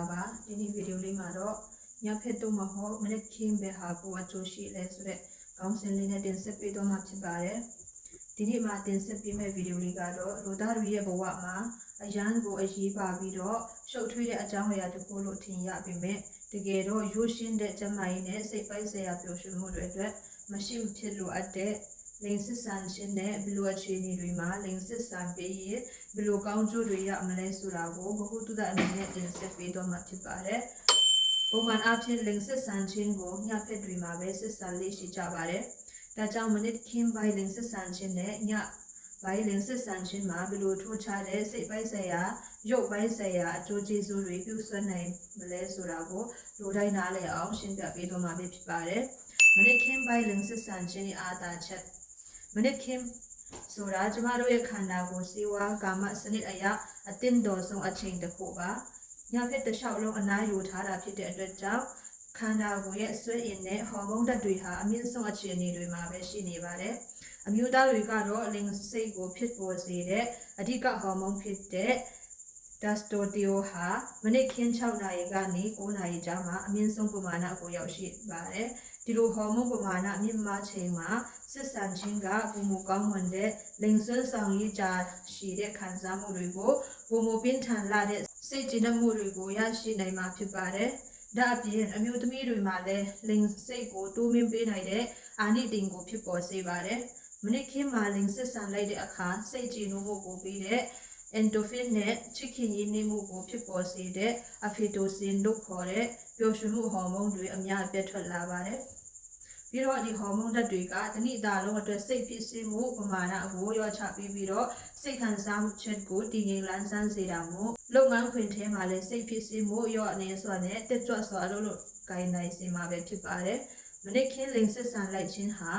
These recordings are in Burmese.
္ဂလာပါဒီနေ့ဗီဒီယိုလေးမှာတော့ညဖက်တော့မဟုတ်မနေ့ခင်းပဲဟာကိုအကျိုးရှိလဲဆိုတော့ကောင်းစင်လေးနဲ့တင်ဆက်ပေးတော့မှာဖြစ်ပါတယ်ဒီနေ့မှာတင်ဆက်ပေးမယ့်ဗီဒီယိုလေးကတော့လူသားတွေရဲ့ဘဝမှာအရန်ကိုအရေးပါပြီးတော့ရှုပ်ထွေးတဲ့အကြောင်းအရာတစ်ခုလို့ထင်ရပေမဲ့တကယ်တော့ရိုးရှင်းတဲ့ကျန်းမာရေးနဲ့စိတ်ပိုင်းဆိုင်ရာပျော်ရွှင်မှုတွေအတွက်မရှိမဖြစ်လိုအပ်တဲ့ လိင်စစ်ဆန်ခြင်းနဲ့ဘလိုအခြေအနေတွေမှာလိင်စစ်ဆန်ပေးရင်ဘလိုကောင်းကျိုးတွေရမလဲဆိုတာကိုဘ ഹു တုဒအနေနဲ့တင်ဆက်ပေးတော့မှာဖြစ်ပါတယ်။ပုံမှန်အားဖြင့်လိင်စစ်ဆန်ခြင်းကိုညဖက်တွေမှာပဲစစ်ဆန်လေးရှိကြပါတယ်။ဒါကြောင့်မနစ်ခင်းပိုင်းလိင်စစ်ဆန်ခြင်းနဲ့ညဘိုင်းလင်စစ်ဆန်ခြင်းမှာဘလို့ထိုးချတဲ့စိတ်ပိုင်းဆိုင်ရာရုပ်ပိုင်းဆိုင်ရာအကျိုးကျေးဇူးတွေပြုဆွနိုင်မလဲဆိုတာကိုလူတိုင်းနားလည်အောင်ရှင်းပြပေးသွားမှာဖြစ်ပါတယ်။မနစ်ခင်းပိုင်းလင်စစ်ဆန်ခြင်းအားသာချက် မနစ်ခင်းဆိုတာကျမတို့ရဲ့ခန္ဓာကိုယ်စေဝါကာမစနစ်အရာအတင်းတော်ဆုံးအချိန်တစ်ခုပါ။ညဖက်တစ်လျှောက်လုံးအနားယူထားတာဖြစ်တဲ့အတွက်ကြောင့်ခန္ဓာကိုယ်ရဲ့ဆွဲအင်နဲ့ဟော်မုန်းဓာတ်တွေဟာအမြင့်ဆုံးအခြေအနေတွေမှာပဲရှိနေပါတယ်။အမျိုးသားတွေကတော့အလင်းစိတ်ကိုဖြစ်ပေါ်စေတဲ့အဓိကဟော်မုန်းဖြစ်တဲ့ဒက်စတိုတီယိုဟာမိနစ်ခင်း6နာရီကနေ9နာရီကြားမှာအမြင့်ဆုံးပမာဏကိုရောက်ရှိပါတယ်။ ဒီလိုဟော်မုန်းပမာဏမြင့်မားချိန်မှာစစ်ဆန်ခြင်းကပုံမကောင်းမွန်တဲ့လိင်ဆွဲဆောင်ရည်ကြရှိတဲ့ခံစားမှုတွေကိုပုံမပင်းထန်လာတဲ့စိတ်ကြည်နမှုတွေကိုရရှိနိုင်မှာဖြစ်ပါတယ်။ဒါအပြင်အမျိုးသမီးတွေမှာလည်းလိင်စိတ်ကိုတိုးမင်းပေးနိုင်တဲ့အာနိတင်ကိုဖြစ်ပေါ်စေပါတယ်။မနစ်ခင်းမှာလိင်စစ်ဆန်လိုက်တဲ့အခါစိတ်ကြည်နမှုကိုပြီးတဲ့ endorphin နဲ့ချစ်ခင်ရင်းနှီးမှုကိုဖြစ်ပေါ်စေတဲ့ oxytocin လို့ခေါ်တဲ့ပျော်ရွှင်မှုဟော်မုန်းတွေအများအပြားထွက်လာပါတယ်။ပြီးတော့ဒီဟော်မုန်းဓာတ်တွေကတနည်းသားလုံးအတွက်စိတ်ဖြစ်စေမှုပမာဏကိုရောချပြီးပြီးတော့စိတ်ခံစားမှုချက်ကိုတည်ငြိမ်လန်းဆန်းစေတာမို့လုပ်ငန်းခွင်ထဲမှာလည်းစိတ်ဖြစ်စေမှုရောအနေစွာနဲ့တက်ကြွစွာလို့လို့ဂိုင်းနိုင်စေမှာပဲဖြစ်ပါတယ်။မနစ်ခင်းလိန်စစ်ဆန်လိုက်ခြင်းဟာ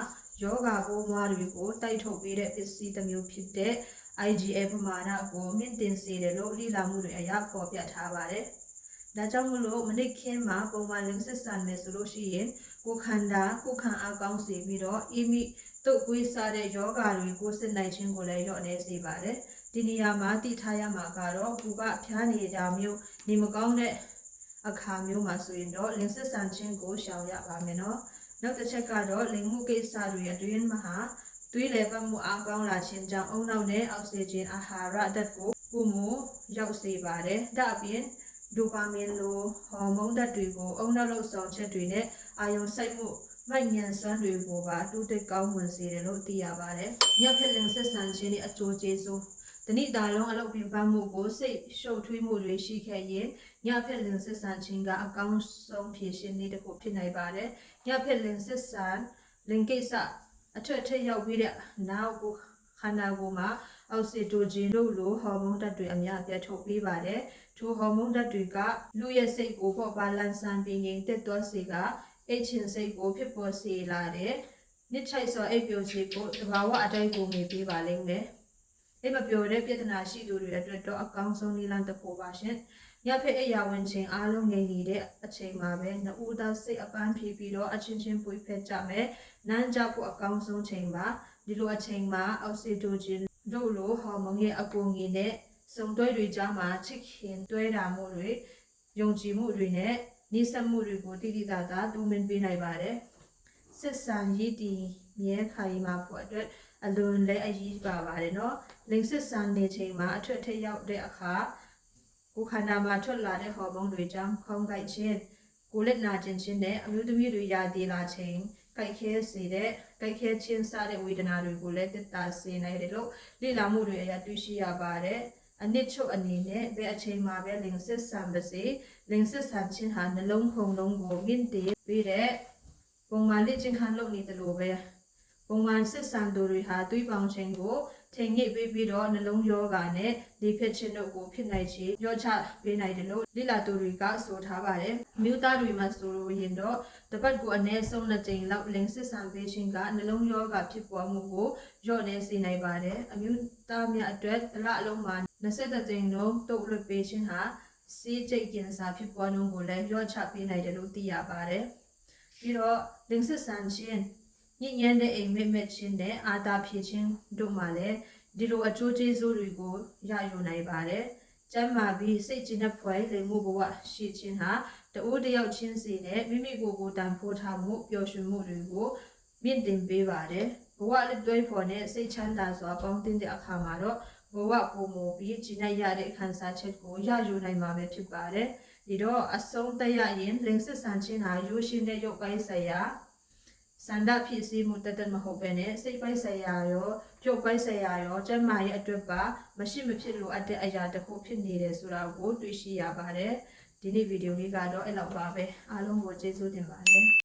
ယောဂပိုးမွားတွေကိုတိုက်ထုတ်ပေးတဲ့ပစ္စည်းတစ်မျိုးဖြစ်တဲ့ IGF ပမာဏကိုမြင့်တင်စေတယ်လို့လေ့လာမှုတွေအရဖော်ပြထားပါတယ်။ဒါကြောင့်မလို့မနစ်ခင်းမှာပုံမှန်လင်းစစ်ဆန်မယ်ဆိုလို့ရှိရင်ကိုယ်ခန္ဓာကိုယ်ခံအားကောင်းစေပြီးတော့အီမီတုတ်ကွေးစားတဲ့ယောဂါတွေကိုစစ်နိုင်ခြင်းကိုလည်းရော့နေစေပါတယ်။ဒီနေရာမှာတည်ထားရမှာကတော့ကိုကဖျားနေကြမျိုးနေမကောင်းတဲ့အခါမျိုးမှာဆိုရင်တော့လင်းစစ်ဆန်ခြင်းကိုရှောင်ရပါမယ်နော်။နောက်တစ်ချက်ကတော့လိင်မှုကိစ္စတွေအတွင်းမှာ သွေးလည်ပတ်မှုအားကောင်းလာခြင်းကြောင့်အုံနောက်နဲ့အောက်ဆီဂျင်အာဟာရဓာတ်ကိုပုံမရောက်စေပါတယ်။ဒါအပြင်ဒိုပါမင်လိုဟော်မုန်းဓာတ်တွေကိုအုံနောက်လောက်ဆောင်ချက်တွေနဲ့အာယုံစိုက်မှုမိုက်ညံစွမ်းတွေကိုပါတူတိတ်ကောင်းဝင်စေတယ်လို့သိရပါတယ်။ညက်ဖက်လင်ဆက်ဆန်ခြင်းနဲ့အကျိုးကျေးဇူးတဏိတာလုံးအလုပ်ပင်ပန်းမှုကိုစိတ်ရှုပ်ထွေးမှုတွေရှိခဲ့ရင်ညဖက်လင်ဆက်ဆန်ခြင်းကအကောင်းဆုံးဖြည့်ရှင်နည်းတစ်ခုဖြစ်နိုင်ပါတယ်။ညဖက်လင်ဆက်ဆန်လင်ကိစ္စ အထွတ်ထိပ်ရောက်ပြီးတဲ့နောက်ကိုခန္ဓာကိုယ်မှာအောက်ဆီတိုဂျင်တို့လိုဟော်မုန်းဓာတ်တွေအများအပြားထုတ်ပေးပါတယ်။ထိုဟော်မုန်းဓာတ်တွေကလူရဲ့စိတ်ကိုပေါ်ပါလန်ဆန်ပြီးငြိမ်သက်သွားစေကအိတ်ချင်စိတ်ကိုဖြစ်ပေါ်စေလာတဲ့နစ်ချိုက်စွာအိပ်ပျော်စေကိုတဘာဝအတိုင်းကိုမြင်ပေးပါလိမ့်မယ်။ အိပ်မပျော်တဲ့ပြဿနာရှိသူတွေအတွက်တော့အကောင်းဆုံးနည်းလမ်းတစ်ခုပါရှင်။ညဖက်အရာဝင်ချိန်အားလုံးငြိမ်နေတဲ့အချိန်မှာပဲနှူးသားစိတ်အပန်းဖြေပြီးတော့အချင်းချင်းပွေဖက်ကြမယ်။နမ်းကြဖို့အကောင်းဆုံးချိန်ပါဒီလိုအချိန်မှာအောက်ဆီတိုဂျင်တို့လိုဟော်မုန်းရဲ့အကူအညီနဲ့စုံတွဲတွေကြားမှာချစ်ခင်တွဲတာမှုတွေယုံကြည်မှုတွေနဲ့နှိစက်မှုတွေကိုတိတိတသာတိုးမင်းပေးနိုင်ပါတယ်။စစ်ဆန်ရည်တည်မြဲခိုင်မာဖို့အတွက် အလွန်လည်းအရေးပါပါတယ်နော်။လိင်စစ်ဆန်နေချိန်မှာအထွတ်ထိပ်ရောက်တဲ့အခါကိုယ်ခန္ဓာမှာထွက်လာတဲ့ဟော်မုန်းတွေကြောင့်ခေါင်းကိုက်ခြင်းကိုယ်လက်နာခြင်းချင်းနဲ့အမျိုးသမီးတွေရာသီလာခြင်းကိုက်ခဲစေတဲ့ကိုက်ခဲခြင်းစတဲ့ဝေဒနာတွေကိုလည်းတက်တာစေနိုင်တယ်လို့လေ့လာမှုတွေအရတွေ့ရှိရပါတယ်။အနစ်ချုပ်အနေနဲ့ဘယ်အချိန်မှာပဲလင်စစ်ဆန်ပါစေလင်စစ်ဆန်ခြင်းဟာနှလုံးခုန်လုံးကိုမြင့်တေးပြီးတဲ့ပုံမှန်လေ့ကျင့်ခန်းလုပ်နေတယ်လို့ပဲ ပုံမှန်စစ်ဆန်သူတွေဟာသွေးပေါင်ခြင်းကိုထိန်ငိတ်ပေးပြီးတော့နှလုံးယောဂါနဲ့လေဖြတ်ခြင်းတို့ကိုဖြစ်နိုင်ချေရောချပေးနိုင်တယ်လို့လိလာသူတွေကဆိုထားပါတယ်။မြို့သားတွေမှာဆိုလို့ရင်တော့တပတ်ကိုအနည်းဆုံးနှစ်ကြိမ်လောက်လင်းစစ်ဆန်ပေးခြင်းကနှလုံးယောဂါဖြစ်ပေါ်မှုကိုရော့နေစေနိုင်ပါတယ်။အမျိုးသားများအတွက်တစ်လအလုံးမှာ20ကြိမ်လုံးတုပ်လွတ်ပေးခြင်းဟာစီးကျိတ်ကင်ဆာဖြစ်ပေါ်မှုကိုလည်းရော့ချပေးနိုင်တယ်လို့သိရပါတယ်။ပြီးတော့လင်းစစ်ဆန်ခြင်း ညဉ့်ညမ်းတဲ့အိမ်မက်မက်ခြင်းနဲ့အာသာဖြည့်ခြင်းတို့မှလည်းဒီလိုအကျိုးကျေးဇူးတွေကိုရယူနိုင်ပါတယ်။ကျမ်းမာပြီးစိတ်ကျဉ်တဲ့ဖွယ်လိမ်မှုဘဝရှိခြင်းဟာတဦးတစ်ယောက်ချင်းစီနဲ့မိမိကိုယ်ကိုယ်တန်ဖိုးထားမှုပျော်ရွှင်မှုတွေကိုမြင့်တင်ပေးပါတယ်ဘဝလက်တွဲဖော်နဲ့စိတ်ချမ်းသာစွာပေါင်းတင်တဲ့အခါမှာတော့ဘဝပုံမူပြီးကျဉ်းရတဲ့ခံစားချက်ကိုရယူနိုင်မှာပဲဖြစ်ပါတယ်ဒီတော့အဆုံးသက်ရရင်လင်စစ်ဆန်ခြင်းဟာရိုးရှင်းတဲ့ရုပ်ပိုင်းဆိုင်ရာ စန္ဒဖြစ်စီမှုတတ်တတ်မဟုတ်ပဲနဲ့စိတ်ပိုင်းဆိုင်ရာရောပြုတ်ပိုင်းဆိုင်ရာရောကျန်းမာရေးအတွက်ပါမရှိမဖြစ်လိုအပ်တဲ့အရာတစ်ခုဖြစ်နေတယ်ဆိုတာကိုတွေ့ရှိရပါတယ်ဒီနေ့ဗီဒီယိုလေးကတော့အဲ့လောက်ပါပဲအားလုံးကိုကျေးဇူးတင်ပါတယ်